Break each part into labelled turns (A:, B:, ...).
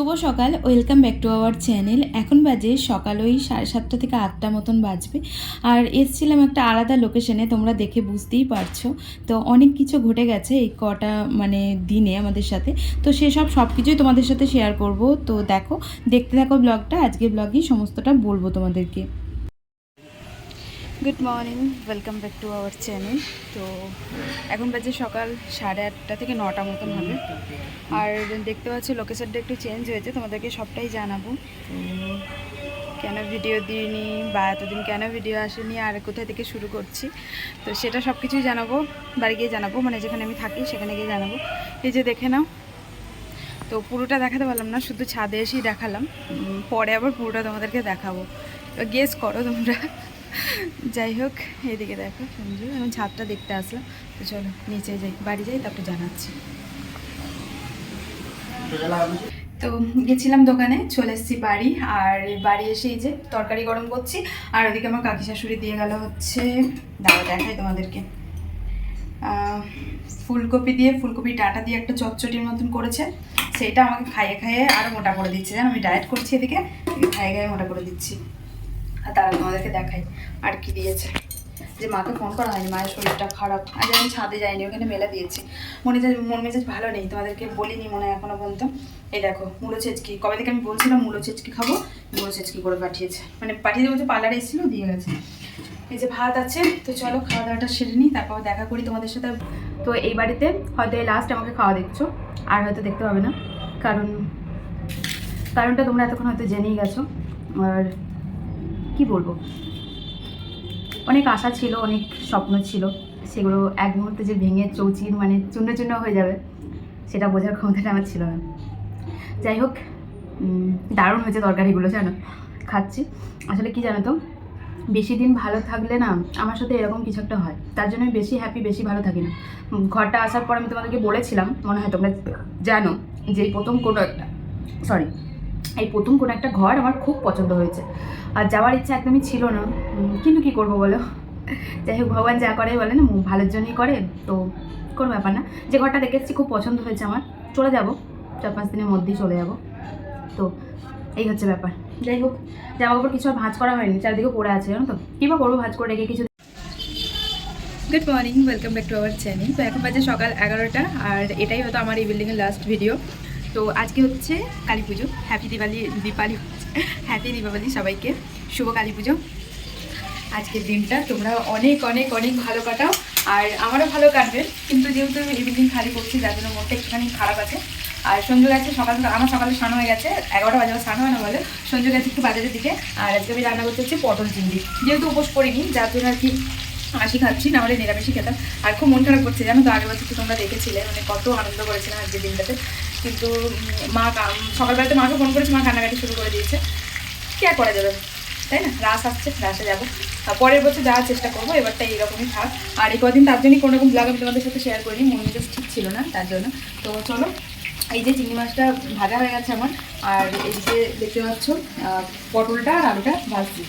A: শুভ সকাল welcome back to our channel এখন বাজে সকাল ওই সাড়ে সাতটা থেকে আটটা মতন বাজবে। আর এসছিলাম একটা আলাদা লোকেশনে তোমরা দেখে বুঝতেই পারছ। তো অনেক কিছু ঘটে গেছে এই কটা মানে দিনে আমাদের সাথে। তো সেসব সব কিছুই তোমাদের সাথে শেয়ার করব। তো দেখো, দেখতে থাকো ব্লগটা আজকে ব্লগই সমস্তটা বলব তোমাদেরকে। Good morning welcome back to our channel তো এখন বাজে সকাল সাড়ে আটটা থেকে নটা মতন হবে। আর দেখতে পাচ্ছি লোকেশনটা একটু চেঞ্জ হয়েছে, তোমাদেরকে সবটাই জানাব। কেন ভিডিও দিইনি বা এতদিন কেন ভিডিও আসেনি, আর কোথায় থেকে শুরু করছি, তো সেটা সব কিছুই জানাব। বাড়ি গিয়ে জানাব মানে যেখানে আমি থাকি সেখানে গিয়ে জানাব। এই যে দেখে নাও। তো পুরোটা দেখাতে পারলাম না, শুধু ছাদে এসেই দেখালাম। পরে আবার পুরোটা তোমাদেরকে দেখাবো। গেস করো তোমরা। যাই হোক, এদিকে দেখো সঞ্জু এখন ছাদটা দেখতে আসলাম। তো চলো, নিচে যাই, বাড়ি যাই, তারপর জানাচ্ছি। তো গেছিলাম দোকানে, চলে এসেছি বাড়ি, আর বাড়ি এসে এই যে তরকারি গরম করছি, আর ওদিকে আমার কাকি শাশুড়ি দিয়ে গেল হচ্ছে দাঁড়া দেখাই তোমাদেরকে। ফুলকপি দিয়ে, ফুলকপি ডাঁটা দিয়ে একটা চটচটির মতন করেছে সেইটা আমাকে খাইয়ে খাইয়ে আরও মোটা করে দিচ্ছে, জানো, আমি ডায়েট করছি এদিকে, খাইয়ে খাইয়ে মোটা করে দিচ্ছি। আর তারা তোমাদেরকে দেখাই আর কি দিয়েছে। যে মাকে ফোন করা হয়নি, মায়ের শরীরটা খারাপ। আজ আমি ছাদে যাইনি, ওখানে মেলা দিয়েছি। মনে যায় মন মেজাজ ভালো নেই, তোমাদেরকে বলিনি মনে হয় এখনও পর্যন্ত। এই দেখো, মুলো ছেচকি কবে থেকে আমি বলছিলাম মুলো ছেচকি খাব? মুলো ছেচকি করে পাঠিয়েছে। মানে পাঠিয়ে দেবো যে পার্লারে এসেছিল, দিয়ে গেছে। এই যে ভাত আছে, তো চলো খাওয়া দাওয়াটা সেরে নিই, তারপর দেখা করি তোমাদের সাথে। তো এই বাড়িতে হয়তো এই লাস্ট আমাকে খাওয়া দেখছ, আর হয়তো দেখতে পাবে না। কারণ, কারণটা তোমরা এতক্ষণ হয়তো জেনেই গেছো। আর কি বলব? অনেক আশা ছিল, অনেক স্বপ্ন ছিল। সেগুলো এক মুহূর্তে যে ভেঙে চৌচির মানে চূর্ণ চূর্ণ হয়ে যাবে, সেটা বোঝার ক্ষমতাটা আমার ছিল না। যাই হোক দারুণ হয়েছে তরকারিগুলো, জানো? খাচ্ছি। আসলে কি জানো তো, বেশি দিন ভালো থাকলে না, আমার সাথে এরকম কিছু একটা হয়। তার জন্য আমি বেশি হ্যাপি বেশি ভালো থাকি না। ঘরটা আসার পর আমি তোমাদেরকে বলেছিলাম, মনে হয় তোমরা জানো যে এই প্রথম কোনো একটা সরি এই প্রথম কোনো একটা ঘর আমার খুব পছন্দ হয়েছে। আর যাওয়ার ইচ্ছা একদমই ছিল না। কিন্তু কি করব বলো? যাই হোক, ভগবান যা করে বলে না ভালোর জন্যই করে, তো কোনো ব্যাপার না। যে ঘরটা দেখেছি খুব পছন্দ হয়েছে আমার। চলে যাব, চার পাঁচ দিনের মধ্যেই চলে যাব। তো এই হচ্ছে ব্যাপার। যাই হোক, জামা কাপড় কিছু আর ভাঁজ করা হয়নি, চারদিকে পড়ে আছে, জানো তো? কী বা করব ভাঁজ করে রেখে কিছু good morning welcome back to our channel তো এখন বাজে সকাল এগারোটা, আর এটাই হয়তো আমার এই বিল্ডিংয়ের লাস্ট ভিডিও তো আজকে হচ্ছে কালী পুজো। হ্যাপি দিওয়ালি দীপালি হ্যাপি দীপাবলি সবাইকে। শুভ কালী পুজো। আজকের দিনটা তোমরা অনেক অনেক অনেক ভালো কাটাও। আর আমারও ভালো কাটবে। কিন্তু যেহেতু বিল্ডিং খালি করছি যার জন্য মনটা একটুখানি খারাপ আছে। আর সঞ্জু গেছে সকাল আমার সকালে স্নান হয়ে গেছে। এগারোটা বাজে স্নান হয় না বলে। সঞ্জু গেছে একটু বাজারের দিকে। আর আজকে আমি রান্না করতে হচ্ছে পটল চিংড়ি। যেহেতু উপোস করিনি, যার জন্য আর কি হাসি খাচ্ছি, না হলে নিরামিষই খেতাম। আর খুব মন খারাপ করছে। জানো তো, আগের বছর তোমরা দেখেছিলে মানে কত আনন্দ করেছিলাম আজকের দিনটাতে। কিন্তু মা সকালবেলাতে মাকে ফোন করেছে, মা কান্নাকাটি শুরু করে দিয়েছে। কি আর করা যাবে? তাই না? রাস আসছে রাসে যাব। পরের বছর যাওয়ার চেষ্টা করব, এবারটা এইরকমই থাক। আর এই কদিন তার জন্যই কোনো রকম ব্লগ আমি তোমাদের সাথে শেয়ার করিনি, মন মেজাজ ঠিক ছিল না তার জন্য। তো চলো, এই যে চিংড়ি মাছটা ভাজা হয়ে গেছে আমার, আর এদিকে দেখতে পাচ্ছ পটলটা আর আলুটা ভাজছি।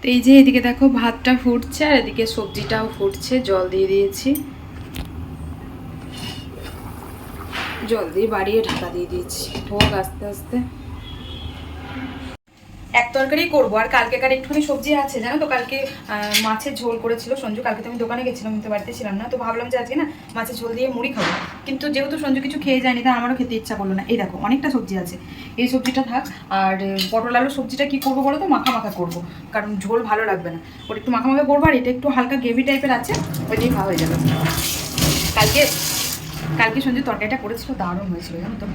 A: তো এই যে এদিকে দেখো, ভাতটা ফুটছে, আর এদিকে সবজিটাও ফুটছে, জল দিয়ে দিয়েছি। জল দিয়ে বাড়িয়ে ঢাকা দিয়ে দিয়েছি। হোক, আস্তে আস্তে। এক তরকারি করব। আর কালকেকার একটুখানি সবজি আছে, জানো তো? কালকে মাছের ঝোল করেছিল সঞ্জু। কালকে তো আমি দোকানে গেছিলাম তো বাড়িতে ছিলাম না। তো ভাবলাম যে আজকে না মাছের ঝোল দিয়ে মুড়ি খাব। কিন্তু যেহেতু সঞ্জু কিছু খেয়ে যায়নি, তা আমারও খেতে ইচ্ছা করল না। এই দেখো, অনেকটা সবজি আছে। এই সবজিটা থাক। আর পটল আলু সবজিটা কি করব বলো তো? মাখা মাখা করব। কারণ ঝোল ভালো লাগবে না। ওটা একটু মাখা মাখা করব, আর এটা একটু হালকা গ্রেভি টাইপের আছে, ওই দিয়ে খাওয়া হয়ে যাবে। কালকে কালকে সঞ্জু তরকারিটা করেছিল, দারুণ হয়েছিল, জানো তো?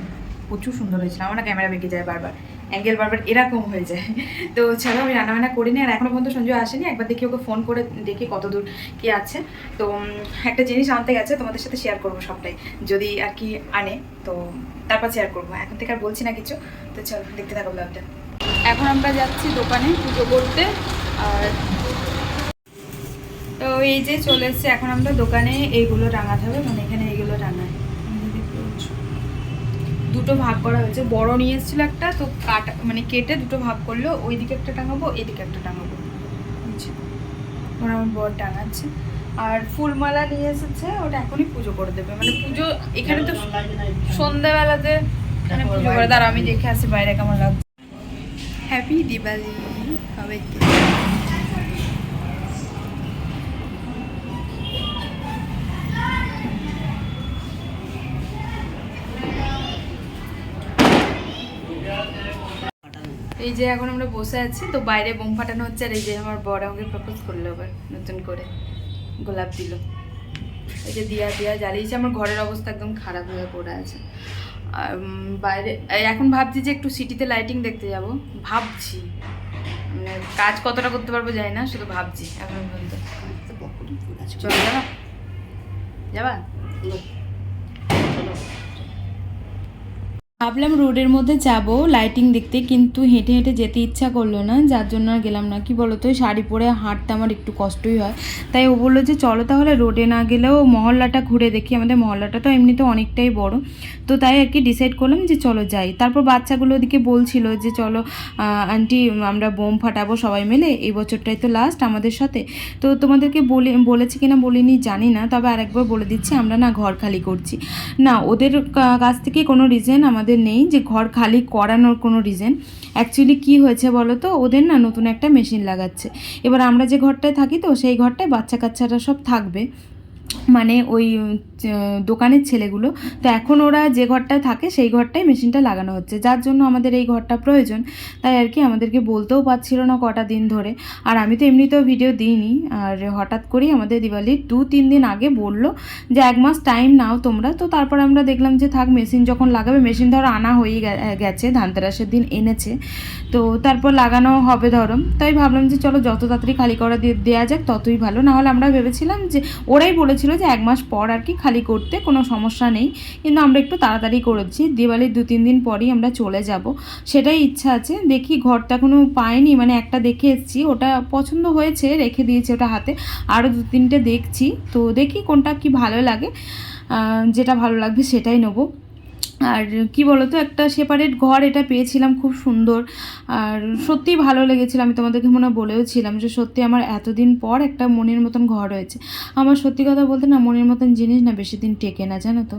A: প্রচুর সুন্দর হয়েছিল, আমার না ক্যামেরা বেঁকে যায় বারবার অ্যাঙ্গেল বারবার এরকম হয়ে যায়। তো চলো, আমি রান্নাবান্না করিনি আর এখনও পর্যন্ত সঞ্জু আসেনি, একবার দেখি ওকে ফোন করে দেখি কত দূর কি আছে। তো একটা জিনিস আনতে গেছে, তোমাদের সাথে শেয়ার করব সবটাই, যদি আর কি আনে, তো তারপর শেয়ার করব, এখন থেকে আর বলছি না কিছু, তো চলো, দেখতে থাকো ব্লগটা এখন আমরা যাচ্ছি দোকানে পুজো করতে, আর এই যে চলে এসছে এখন আমরা দোকানে এইগুলো টাঙাতে হবে মানে এখানে এইগুলো টাঙায় দুটো ভাগ করা হয়েছে। বড় নিয়ে এসেছিল একটা, তো কাটা মানে কেটে দুটো ভাগ করল। ওই দিকে একটা টাঙাবো, এদিকে একটা টাঙাবো। ওরা আমার বর টাঙাচ্ছে। আর ফুলমালা নিয়ে এসেছে, ওটা এখনই পুজো করে দেবে। মানে পুজো, এখানে তো সন্ধ্যাবেলাতে
B: মানে পুজো করে। দাঁড়া আমি দেখে আসি বাইরে কেমন লাগছে। হ্যাপি দিওয়ালি সবাইকে। এই যে এখন আমরা বসে আছি তো বাইরে বোম ফাটানো হচ্ছে আর এই যে আমার বড় আমাকে প্রপোজ করল আবার নতুন করে গোলাপ দিল। এই যে দিয়া দিয়া জ্বালিয়েছে আমার ঘরের অবস্থা একদম খারাপ হয়ে পড়ে আছে। আর, বাইরে এখন ভাবছি যে একটু সিটিতে লাইটিং দেখতে যাব ভাবছি। মানে কাজ কতটা করতে পারব জানি না শুধু ভাবছি এখন পর্যন্ত। চলো যাবা? যাবা? ভাবলাম রোডের মধ্যে যাব লাইটিং দেখতে, কিন্তু হেঁটে হেঁটে যেতে ইচ্ছা করল না, যার জন্য আর গেলাম না। কি বলতো শাড়ি পরে হাঁটতে আমার একটু কষ্টই হয়। তাই ও বলল যে, চলো তাহলে রোডে না গেলেও মহল্লাটা ঘুরে দেখি। আমাদের মহল্লাটা তো এমনিতে অনেকটাই বড়। তো তাই আর কি ডিসাইড করলাম যে, চলো যাই। তারপর বাচ্চাগুলো ওদিকে বলছিল যে, চলো আন্টি আমরা বোম ফাটাবো সবাই মিলে। এই বছরটাই তো লাস্ট আমাদের সাথে। তো তোমাদেরকে বলে, বলেছি কিনা বলিনি, জানি না। তবে আরেকবার বলে দিচ্ছি, আমরা না ঘর খালি করছি। না, ওদের কাছ থেকে কোনো রিজন আমাদের নেই যে ঘর খালি করানোর কোনো রিজেন অ্যাকচুয়ালি কি হয়েছে বলো তো? ওদের না নতুন একটা মেশিন লাগাচ্ছে। এবার আমরা যে ঘরটায় থাকি তো সেই ঘরটায় বাচ্চা কাচ্চারা সব থাকবে। মানে ওই দোকানের ছেলেগুলো। তো এখন ওরা যে ঘরটায় থাকে, সেই ঘরটায় মেশিনটা লাগানো হচ্ছে। যার জন্য আমাদের এই ঘরটা প্রয়োজন। তাই আর কি আমাদেরকে বলতেও পারছিল না কটা দিন ধরে। আর আমি তো এমনিতেও ভিডিও দিইনি। আর হঠাৎ করেই আমাদের দিওয়ালির দু, তিন দিন আগে বলল যে, এক মাস টাইম নাও তোমরা। তো তারপর আমরা দেখলাম যে, থাক, মেশিন যখন লাগাবে, মেশিন ধরো আনা হয়েই গেছে, ধানতেরাসের দিন এনেছে। তো তারপর লাগানো হবে ধরো। তাই ভাবলাম যে, চলো যত তাড়াতাড়ি খালি করা দেওয়া যাক, ততই ভালো। নাহলে আমরা ভেবেছিলাম যে, ওরাই বলেছিল যে এক মাস পর আর কি খালি করতে কোনো সমস্যা নেই। কিন্তু আমরা একটু তাড়াতাড়ি করেছি। দিওয়ালির দু তিন দিন পরই আমরা চলে যাব। সেটাই ইচ্ছা আছে। দেখি ঘরটা এখনও পাইনি মানে একটা দেখে এসেছি। ওটা পছন্দ হয়েছে, রেখে দিয়েছে ওটা হাতে। আরও দু তিনটে দেখছি। তো দেখি কোনটা কি ভালো লাগে। যেটা ভালো লাগবে সেটাই নেব। আর কি বলতো, একটা সেপারেট ঘর এটা পেয়েছিলাম খুব সুন্দর। আর সত্যিই ভালো লেগেছিল, আমি তোমাদেরকে মনে বলেও ছিলাম যে সত্যি আমার এতদিন পর একটা মনের মতন ঘর হয়েছে। আমার সত্যি কথা বলতে না মনের মতন জিনিস না বেশি দিন টেকে না, জানো তো।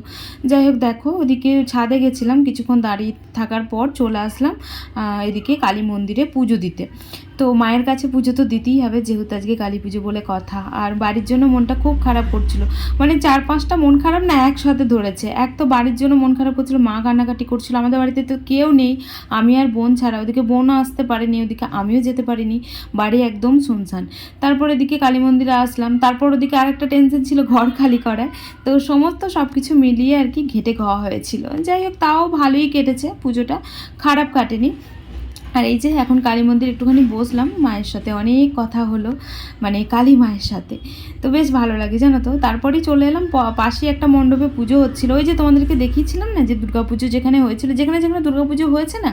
B: যাই হোক, দেখো, ওদিকে ছাদে গেছিলাম, কিছুক্ষণ দাঁড়িয়ে থাকার পর চলে আসলাম এদিকে কালী মন্দিরে পুজো দিতে। তো মায়ের কাছে পুজো তো দিতেই হবে, যেহেতু আজকে কালী পুজো বলে কথা। আর বাড়ির জন্য মনটা খুব খারাপ করছিল। মানে চার পাঁচটা মন খারাপ না একসাথে ধরেছে। এক তো বাড়ির জন্য মন খারাপ করছিল, মা কান্নাকাটি করছিল, আমাদের বাড়িতে তো কেউ নেই। আমি আর বোন ছাড়া, ওদিকে বোনও আসতে পারেনি, ওদিকে আমিও যেতে পারিনি। বাড়ি একদম শুনশান। তারপর এদিকে কালী মন্দিরে আসলাম। তারপর ওদিকে আরেকটা টেনশন ছিল ঘর খালি করার। তো সমস্ত সব কিছু মিলিয়ে আর কি ঘেটে খাওয়া হয়েছিল। যাই হোক, তাও ভালোই কেটেছে পুজোটা। খারাপ কাটেনি। আর এই যে এখন কালী মন্দির একটুখানি বসলাম, মায়ের সাথে অনেক কথা হলো মানে কালী মায়ের সাথে। তো বেশ ভালো লাগে, জানো তো? তারপরেই চলে এলাম পাশে একটা মণ্ডপে পুজো হচ্ছিল। ওই যে তোমাদেরকে দেখিয়েছিলাম না, যে দুর্গাপুজো যেখানে হয়েছিল, যেখানে যেখানে দুর্গাপুজো হয়েছে না,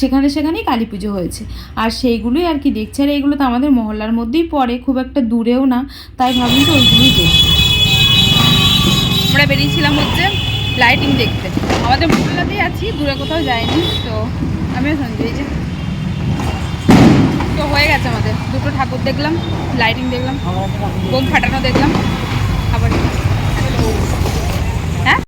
B: সেখানে সেখানেই কালী পুজো হয়েছে। আর সেইগুলোই আর কি দেখছি, আর এইগুলো তো আমাদের মহল্লার মধ্যেই পড়ে, খুব একটা দূরেও না, তাই ভাবলাম তো ওইগুলোই দেখি। আমরা বেরিয়েছিলাম হচ্ছে লাইটিং দেখতে। আমাদের মহল্লাতেই আছি, দূরে কোথাও যাইনি, তো আমিও সঞ্জয় যে। হয়ে আমাদের। দুটো ঠাকুর দেখলাম লাইটিং দেখলাম বোম ফাটানো দেখলাম আবার হ্যাঁ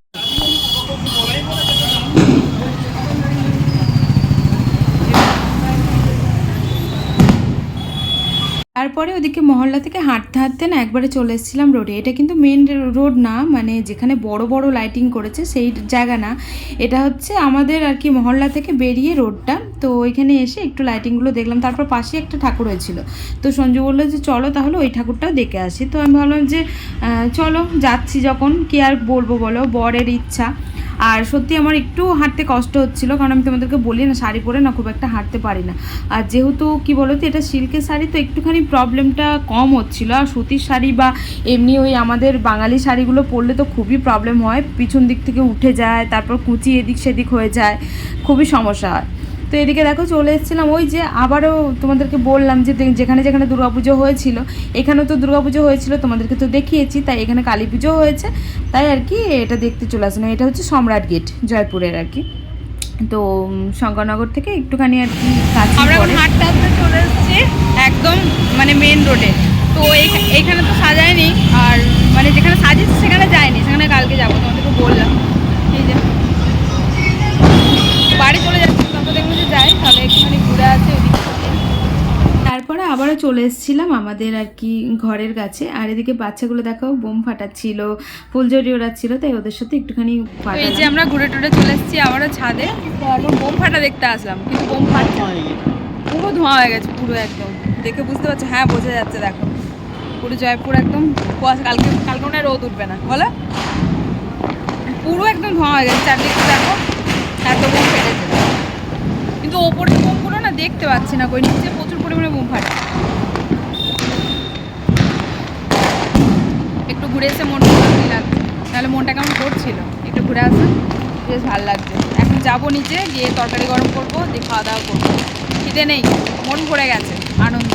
B: তারপরে ওদিকে মহল্লা থেকে হাঁটতে হাঁটতে না একবারে চলে এসেছিলাম রোডে। এটা কিন্তু মেন রোড না মানে যেখানে বড় বড় লাইটিং করেছে সেই জায়গা না। এটা হচ্ছে আমাদের আর কি মহল্লা থেকে বেরিয়ে রোডটা। তো ওইখানে এসে একটু লাইটিংগুলো দেখলাম। তারপর পাশে একটা ঠাকুর হয়েছিল। তো সঞ্জু বলল যে, চলো তাহলে ওই ঠাকুরটাও দেখে আসি। তো আমি ভাবলাম যে চলো যাচ্ছি যখন। কি আর বলব বলো? বরের ইচ্ছা। আর সত্যি আমার একটু হাঁটতে কষ্ট হচ্ছিল, কারণ আমি তোমাদেরকে বলি না, শাড়ি পরে না খুব একটা হাঁটতে পারি না। আর যেহেতু, কি বলো তো এটা সিল্কের শাড়ি, তো একটুখানি প্রবলেমটা কম হচ্ছিল। আর সুতির শাড়ি বা এমনি ওই আমাদের বাঙালি শাড়িগুলো পরলে তো খুবই প্রবলেম হয়। পিছন দিক থেকে উঠে যায়, তারপর কুচি এদিক সেদিক হয়ে যায়, খুবই সমস্যা হয়। তো এদিকে দেখো চলে এসেছিলাম ওই যে আবারও তোমাদেরকে বললাম যে যেখানে যেখানে দুর্গাপুজো হয়েছিল এখানেও তো দুর্গাপুজো হয়েছিল তোমাদেরকে তো দেখিয়েছি তাই এখানে কালী পুজো হয়েছে তাই আর কি এটা দেখতে চলে আসলাম। এটা হচ্ছে সম্রাট গেট জয়পুরের আর কি। তো শঙ্করনগর থেকে একটুখানি আর কি
A: আমরা। হাঁটতে হাঁটতে চলে এসেছি একদম মানে মেন রোডে তো এখানে তো সাজায়নি আর মানে যেখানে সাজিয়েছে সেখানে যায়নি সেখানে কালকে
B: চলে এসেছিলাম আমাদের আর কি ঘরের কাছে। আর এদিকে বাচ্চাগুলো দেখো বোম ফাটাচ্ছিল, ফুলঝড়ি ওড়াচ্ছিল, তাই ওদের সাথে একটুখানি
A: এই যে আমরা ঘুরে টুরে চলে এসেছি আবারও ছাদে। বোম ফাটা দেখতে আসলাম, কিন্তু বোম ফাটছে পুরো ধোঁয়া হয়ে গেছে, পুরো একদম। দেখে বুঝতে পারছ হ্যাঁ বোঝা যাচ্ছে দেখো। পুরো জয়পুর একদম কালকে কালকে মনে রোদ উঠবে না। বলো? পুরো একদম ধোঁয়া হয়ে গেছে চারদিকে দেখো, এত বোম ফেটেছে। কিন্তু ওপরে না দেখতে পাচ্ছি না কই, নিচে প্রচুর পরিমাণে বোম ফাটে। একটু ঘুরে এসে মনটা শান্তি লাগছে। তাহলে মনটা কেমন করছিল? একটু ঘুরে আসুন বেশ ভালো লাগছে। এখন যাব নিচে, গিয়ে তরকারি গরম করব, দিয়ে খাওয়া দাওয়া করব। খিদে নেই, মন ভরে গেছে, আনন্দ।